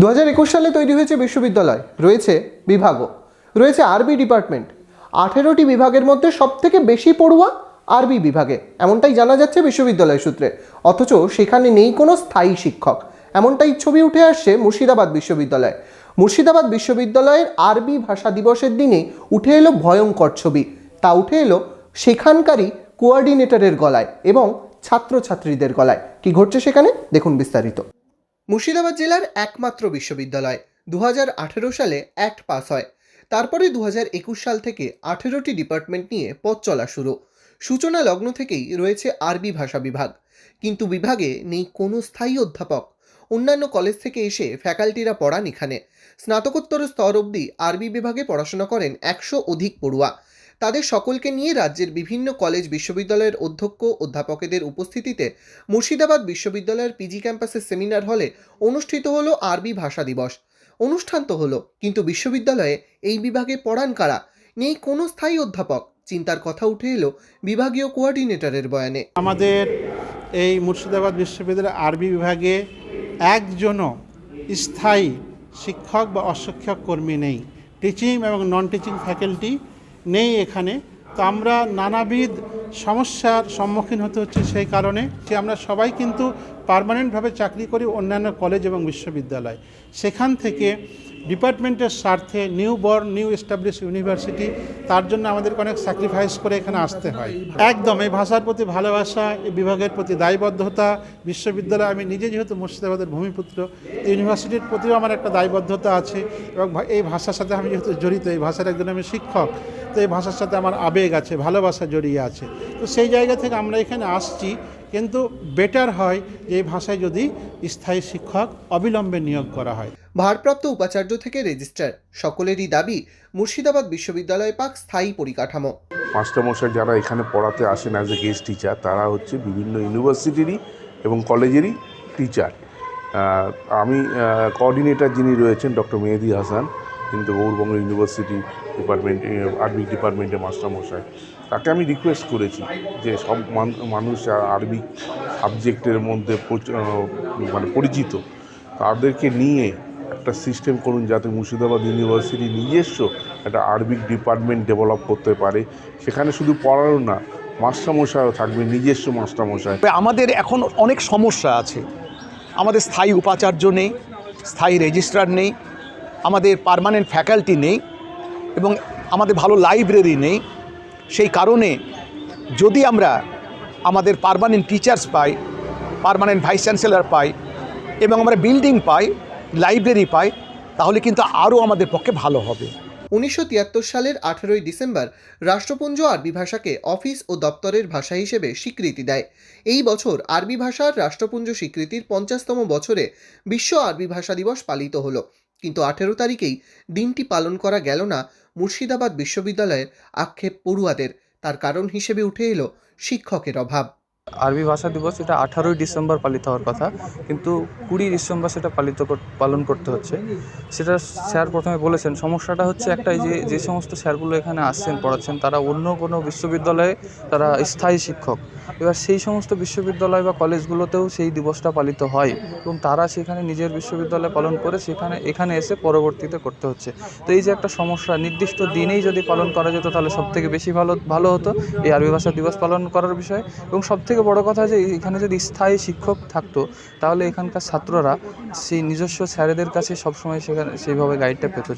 দু হাজার একুশ সালে তৈরি হয়েছে বিশ্ববিদ্যালয়। রয়েছে বিভাগও। রয়েছে আরবি ডিপার্টমেন্ট। আঠেরোটি বিভাগের মধ্যে সবথেকে বেশি পড়ুয়া আরবি বিভাগে। এমনটাই জানা যাচ্ছে বিশ্ববিদ্যালয় সূত্রে। অথচ সেখানে নেই কোনো স্থায়ী শিক্ষক। এমনটাই ছবি উঠে আসছে মুর্শিদাবাদ বিশ্ববিদ্যালয়ে। মুর্শিদাবাদ বিশ্ববিদ্যালয়ের আরবি ভাষা দিবসের দিনে উঠে এলো ভয়ঙ্কর ছবি। তা উঠে এলো সেখানকারই কোঅর্ডিনেটরের গলায় এবং ছাত্রছাত্রীদের গলায়। কি ঘটছে সেখানে? দেখুন বিস্তারিত। মুর্শিদাবাদ জেলার একমাত্র বিশ্ববিদ্যালয়। দু হাজার আঠেরো সালে অ্যাক্ট পাস হয়। তারপরে দু হাজার একুশ সাল থেকে আঠেরোটি ডিপার্টমেন্ট নিয়ে পথ চলা শুরু। সূচনা লগ্ন থেকেই রয়েছে আরবি ভাষা বিভাগ। কিন্তু বিভাগে নেই কোনো স্থায়ী অধ্যাপক। অন্যান্য কলেজ থেকে এসে ফ্যাকাল্টিরা পড়ান এখানে। স্নাতকোত্তর স্তর অবধি আরবি বিভাগে পড়াশোনা করেন একশো অধিক পড়ুয়া। তাদের সকলকে নিয়ে রাজ্যের বিভিন্ন কলেজ বিশ্ববিদ্যালয়ের অধ্যক্ষ অধ্যাপকেদের উপস্থিতিতে মুর্শিদাবাদ বিশ্ববিদ্যালয়ের পিজি ক্যাম্পাসের সেমিনার হলে অনুষ্ঠিত হলো আরবি ভাষা দিবস। অনুষ্ঠান তো হলো, কিন্তু বিশ্ববিদ্যালয়ে এই বিভাগে পড়ান কারা? নেই কোনো স্থায়ী অধ্যাপক। চিন্তার কথা উঠে এলো বিভাগীয় কোঅর্ডিনেটরের বয়ানে। আমাদের এই মুর্শিদাবাদ বিশ্ববিদ্যালয়ের আরবি বিভাগে একজনও স্থায়ী শিক্ষক বা অশিক্ষক কর্মী নেই। টিচিং এবং নন টিচিং ফ্যাকাল্টি নেই এখানে। তো আমরা নানাবিধ সমস্যার সম্মুখীন হতে হচ্ছে সেই কারণে যে আমরা সবাই কিন্তু পার্মানেন্টভাবে চাকরি করি অন্যান্য কলেজ এবং বিশ্ববিদ্যালয়। সেখান থেকে ডিপার্টমেন্টের স্বার্থে new born new establish university, তার জন্য আমাদেরকে অনেক স্যাক্রিফাইস করে এখানে আসতে হয়। একদম, এই ভাষার প্রতি ভালোবাসা, এই বিভাগের প্রতি দায়বদ্ধতা, বিশ্ববিদ্যালয়, আমি নিজে যেহেতু মুর্শিদাবাদের ভূমিপুত্র ইউনিভার্সিটির প্রতিও আমার একটা দায়বদ্ধতা আছে এবং এই ভাষার সাথে আমি যেহেতু জড়িত, এই ভাষার একজন আমি শিক্ষক, তো এই ভাষার সাথে আমার আবেগ আছে, ভালোবাসা জড়িয়ে আছে। তো সেই জায়গা থেকে আমরা এখানে আসছি। কিন্তু বেটার হয় যে এই ভাষায় যদি স্থায়ী শিক্ষক অবিলম্বে নিয়োগ করা হয়। ভারপ্রাপ্ত উপাচার্য থেকে রেজিস্ট্রার সকলেরই দাবি মুর্শিদাবাদ বিশ্ববিদ্যালয় পাক স্থায়ী পরিকাঠামো। মাস্টারমশাই যারা এখানে পড়াতে আসেন অ্যাজ এ গেস্ট টিচার তারা হচ্ছে বিভিন্ন ইউনিভার্সিটিরই এবং কলেজেরই টিচার আমি কোঅর্ডিনেটর যিনি রয়েছেন ডক্টর মেহেদি হাসান কিন্তু গৌরবঙ্গ ইউনিভার্সিটি ডিপার্টমেন্ট আরবিক ডিপার্টমেন্টের মাস্টারমশাই তাকে আমি রিকোয়েস্ট করেছি যে সব মানুষ আরবিক সাবজেক্টের মধ্যে মানে পরিচিত, তাদেরকে নিয়ে একটা সিস্টেম করুন যাতে মুর্শিদাবাদ ইউনিভার্সিটি নিজস্ব একটা আরবিক ডিপার্টমেন্ট ডেভেলপ করতে পারে। সেখানে শুধু পড়ানো না মাস্টারমশাইও থাকবে, নিজস্ব মাস্টারমশাই আমাদের এখন অনেক সমস্যা আছে। আমাদের স্থায়ী উপাচার্য নেই, স্থায়ী রেজিস্ট্রার নেই আমাদের পারমানেন্ট ফ্যাকাল্টি নেই এবং আমাদের ভালো লাইব্রেরি নেই। সেই কারণে যদি আমরা আমাদের পারমানেন্ট টিচার্স পাই পারমানেন্ট ভাইস চ্যান্সেলর পাই এবং আমরা বিল্ডিং পাই লাইব্রেরি পাই, তাহলে কিন্তু আরও আমাদের পক্ষে ভালো হবে। উনিশশো তিয়াত্তর সালের আঠেরোই ডিসেম্বর রাষ্ট্রপুঞ্জ আরবি ভাষাকে অফিস ও দপ্তরের ভাষা হিসেবে স্বীকৃতি দেয়। এই বছর আরবি ভাষার রাষ্ট্রপুঞ্জ স্বীকৃতির পঞ্চাশতম বছরে বিশ্ব আরবি ভাষা দিবস পালিত হলো। কিন্তু আঠেরো তারিখেই দিনটি পালন করা গেল না মুর্শিদাবাদ বিশ্ববিদ্যালয়ের আক্ষেপ পড়ুয়াদের। তার কারণ হিসেবে উঠে এলো শিক্ষকের অভাব। আরবি ভাষা দিবস এটা আঠারোই ডিসেম্বর পালিত হওয়ার কথা, কিন্তু কুড়ি ডিসেম্বর সেটা পালিত পালন করতে হচ্ছে। সেটা স্যার প্রথমে বলেছেন, সমস্যাটা হচ্ছে একটাই যে যে সমস্ত স্যারগুলো এখানে আসছেন, পড়াচ্ছেন, তারা অন্য কোনো বিশ্ববিদ্যালয়ে তারা স্থায়ী শিক্ষক। এবার সেই সমস্ত বিশ্ববিদ্যালয় বা কলেজগুলোতেও সেই দিবসটা পালিত হয় এবং তারা সেখানে নিজের বিশ্ববিদ্যালয় পালন করে সেখানে, এখানে এসে পরবর্তীতে করতে হচ্ছে। তো এই যে একটা সমস্যা, নির্দিষ্ট দিনেই যদি পালন করা যেত তাহলে সব থেকে বেশি ভালো ভালো হতো এই আরবি ভাষা দিবস পালন করার বিষয়ে এবং সব থেকে বড় কথা যে, এখানে যদি স্থায়ী শিক্ষক থাকতো, তাহলে এখানকার ছাত্ররা সেই নিজস্ব স্যারেদের কাছে সবসময় সেখানে, সেইভাবে গাইডটা পেত।